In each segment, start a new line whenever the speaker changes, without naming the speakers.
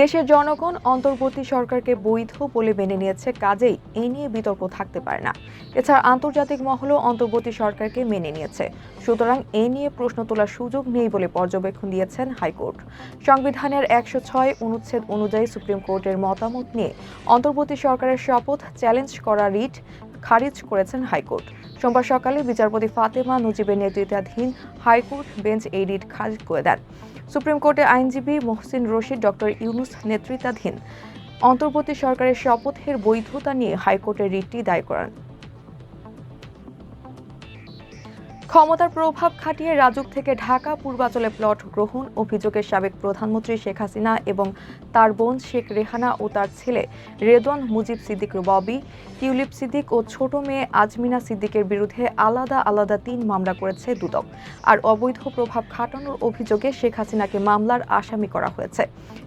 দেশের জনগণ অন্তর্বর্তী সরকারকে বৈধ বলে মেনে নিয়েছে, কাজেই এ নিয়ে বিতর্ক থাকতে পারে না। এছাড়া আন্তর্জাতিক মহলও অন্তর্বর্তী সরকারকে মেনে নিয়েছে। সুতরাং এ নিয়ে প্রশ্ন তোলার সুযোগ নেই বলে পর্যবেক্ষণ দিয়েছেন হাইকোর্ট। সংবিধানের একশো ছয় অনুচ্ছেদ অনুযায়ী সুপ্রিম কোর্টের মতামত নিয়ে অন্তর্বর্তী সরকারের শপথ চ্যালেঞ্জ করা রিট খারিজ করেছেন হাইকোর্ট। সোমবার সকালে বিচারপতি ফাতেমা নজিবের নেতৃত্বাধীন হাইকোর্ট বেঞ্চ এই রিট খারিজ করে দেন। সুপ্রিম কোর্টের আইনজীবী মোহসিন রশিদ, ডক্টর ইউনুস নেতৃত্বাধীন। অন্তর্বর্তী সরকারের শপথের বৈধতা নিয়ে হাইকোর্টের রিটটি দায় করেন। ক্ষমতার প্রভাব খাটিয়ে রাজুক থেকে ঢাকা পূর্বাঞ্চলে প্লট গ্রহণ, অভিযোগের সাবেক প্রধানমন্ত্রী শেখ হাসিনা এবং তার বোন শেখ রেহানা ও তার ছেলে রেদওয়ান মুজিব সিদ্দিক ববি, টিউলিপ সিদ্দিক ও ছোট মেয়ে আজমিনা সিদ্দিকের বিরুদ্ধে আলাদা আলাদা তিন মামলা করেছে দুদক। আর অবৈধ প্রভাব খাটানোর অভিযোগে শেখ হাসিনাকে মামলার আসামি করা হয়েছে।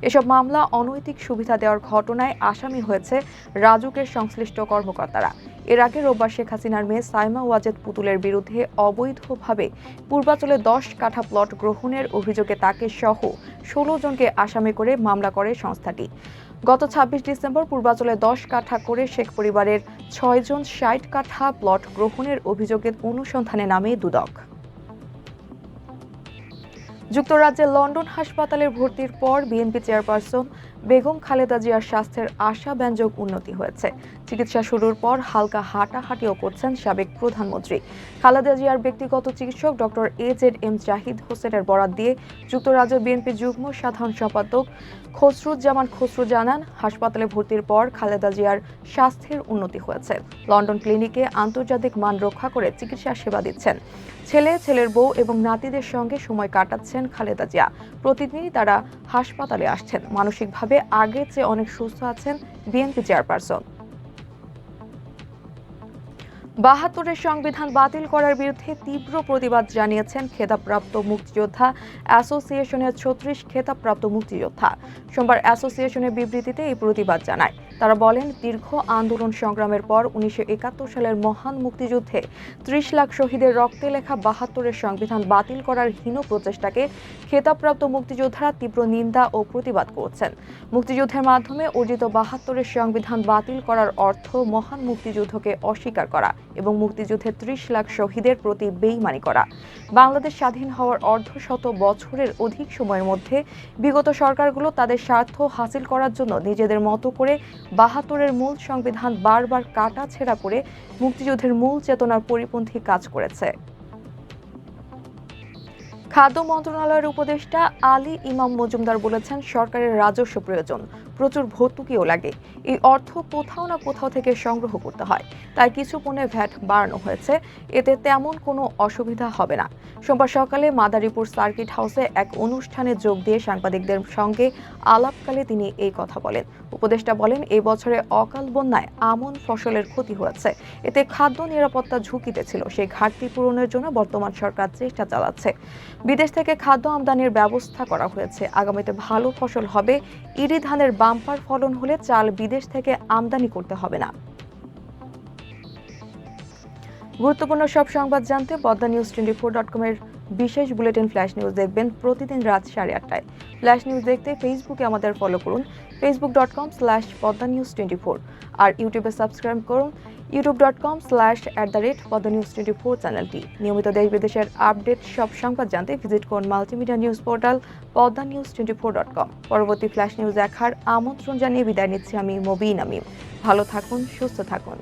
এসব মামলা অনৈতিক সুবিধা দেওয়ার ঘটনায় আসামি হয়েছে রাজুকের সংশ্লিষ্ট কর্মকর্তারা। এর আগে রোববার শেখ হাসিনার মেয়ে সাইমা ওয়াজেদ পুতুলের বিরুদ্ধে অবৈধভাবে পূর্বাচলে দশ কাঠা প্লট গ্রহণের অভিযোগে তাকে সহ ষোলো জনকে আসামি করে মামলা করে সংস্থাটি। গত ছাব্বিশ ডিসেম্বর পূর্বাচলে দশ কাঠা করে শেখ পরিবারের ছয়জন ষাট কাঠা প্লট গ্রহণের অভিযোগের অনুসন্ধানে নামে দুদক। যুক্তরাজ্যের লন্ডন হাসপাতালে ভর্তির পর বিএনপি চেয়ারপারসন বেগম খালেদা জিয়ার স্বাস্থ্যের আশাব্যঞ্জক উন্নতি হয়েছে। চিকিৎসা শুরুর পর হালকা হাঁটাহাঁটিও করছেন সাবেক প্রধানমন্ত্রী। খালেদা জিয়ার ব্যক্তিগত চিকিৎসক doctor A Z M Zahid হোসেনের বরাত দিয়ে যুক্তরাজ্য বিএনপি যুগ্ম সাধারণ সম্পাদক খসরুজ্জামান খসরু জানান, হাসপাতালে ভর্তির পর খালেদা জিয়ার স্বাস্থ্যের উন্নতি হয়েছে। লন্ডন ক্লিনিকে আন্তর্জাতিক মান রক্ষা করে চিকিৎসা সেবা দিচ্ছেন। ছেলে, ছেলের বউ এবং নাতিদের সঙ্গে সময় কাটাচ্ছেন খালেদা জিয়া। প্রতিদিনই তারা হাসপাতালে আসছেন। মানসিকভাবে আগের চেয়ে অনেক সুস্থ আছেন বিএনপি চেয়ারপারসন। বাহাত্তরের সংবিধান বাতিল করার বিরুদ্ধে তীব্র প্রতিবাদ জানিয়েছেন খেতাবপ্রাপ্ত মুক্তিযোদ্ধা অ্যাসোসিয়েশনের ছত্রিশ খেতাবপ্রাপ্ত মুক্তিযোদ্ধা। সোমবার অ্যাসোসিয়েশনের বিবৃতিতে এই প্রতিবাদ জানায়। তারা বলেন, দীর্ঘ আন্দোলন সংগ্রামের পর উনিশশো একাত্তর সালের মহান মুক্তিযুদ্ধে ত্রিশ লাখ শহীদের রক্তে লেখা বাহাত্তরের সংবিধান বাতিল করার হীন প্রচেষ্টাকে খেতাবপ্রাপ্ত মুক্তিযোদ্ধারা তীব্র নিন্দা ও প্রতিবাদ করছেন। মুক্তিযুদ্ধের মাধ্যমে অর্জিত বাহাত্তরের সংবিধান বাতিল করার অর্থ মহান মুক্তিযুদ্ধকে অস্বীকার করা। এবং মুক্তিযুদ্ধে ত্রিশ লাখ শহীদের প্রতি বেইমানি করা। বাংলাদেশ স্বাধীন হওয়ার অর্ধশত বছরের অধিক সময়ের মধ্যে বিগত সরকারগুলো তাদের স্বার্থ হাসিল করার জন্য নিজেদের মতো করে বাহাত্তরের মূল সংবিধান বারবার কাটা ছেঁড়া করে মুক্তিযুদ্ধের মূল চেতনার পরিপন্থী কাজ করেছে। খাদ্য মন্ত্রণালয়ের উপদেষ্টা আলী ইমাম মজুমদার বলেছেন, সরকারের রাজস্ব প্রয়োজন। প্রচুর ভর্তুকিও লাগে। এই অর্থ কোথাও না কোথাও থেকে সংগ্রহ করতে হয়। তাই কিছু পণ্যে ভ্যাট বাড়ানো হয়েছে। এতে তেমন কোনো অসুবিধা হবে না। সোমবার সকালে মাদারীপুর সার্কিট হাউসে এক অনুষ্ঠানে যোগ দিয়ে সাংবাদিকদের সঙ্গে আলাপকালে তিনি এই কথা বলেন। উপদেষ্টা বলেন এই বছরে অকাল বন্যায় আমন ফসলের ক্ষতি হয়েছে। এতে খাদ্য নিরাপত্তা ঝুঁকিতে ছিল। সেই ঘাটতি পূরণের জন্য বর্তমান সরকার চেষ্টা চালাচ্ছে। বিদেশ থেকে খাদ্য আমদানির ব্যবস্থা করা হয়েছে। আগামীতে ভালো ফসল হবে। ইরি ধানের বাম্পার ফলন হলে চাল বিদেশ থেকে আমদানি করতে হবে না। গুরুত্বপূর্ণ সব সংবাদ জানতে Padma news twenty four dot কমের বিশেষ বুলেটিন ফ্ল্যাশ নিউজ দেখবেন প্রতিদিন রাত সাড়ে আটটায়। ফ্ল্যাশ নিউজ দেখতে ফেসবুকে আমাদের ফলো করুন। Facebook dot com slash Padma news twenty four. আর ইউটিউবে সাবস্ক্রাইব করুন। YouTube dot com slash at the rate Padma news twenty four চ্যানেলটি নিয়মিত দেশ বিদেশের আপডেট সব সংবাদ জানতে ভিজিট করুন multimedia news portal Padma news twenty four dot com পরবর্তী ফ্ল্যাশ নিউজ দেখার আমন্ত্রণ জানিয়ে বিদায় নিচ্ছি আমি মবিন আমিম। ভালো থাকুন, সুস্থ থাকুন।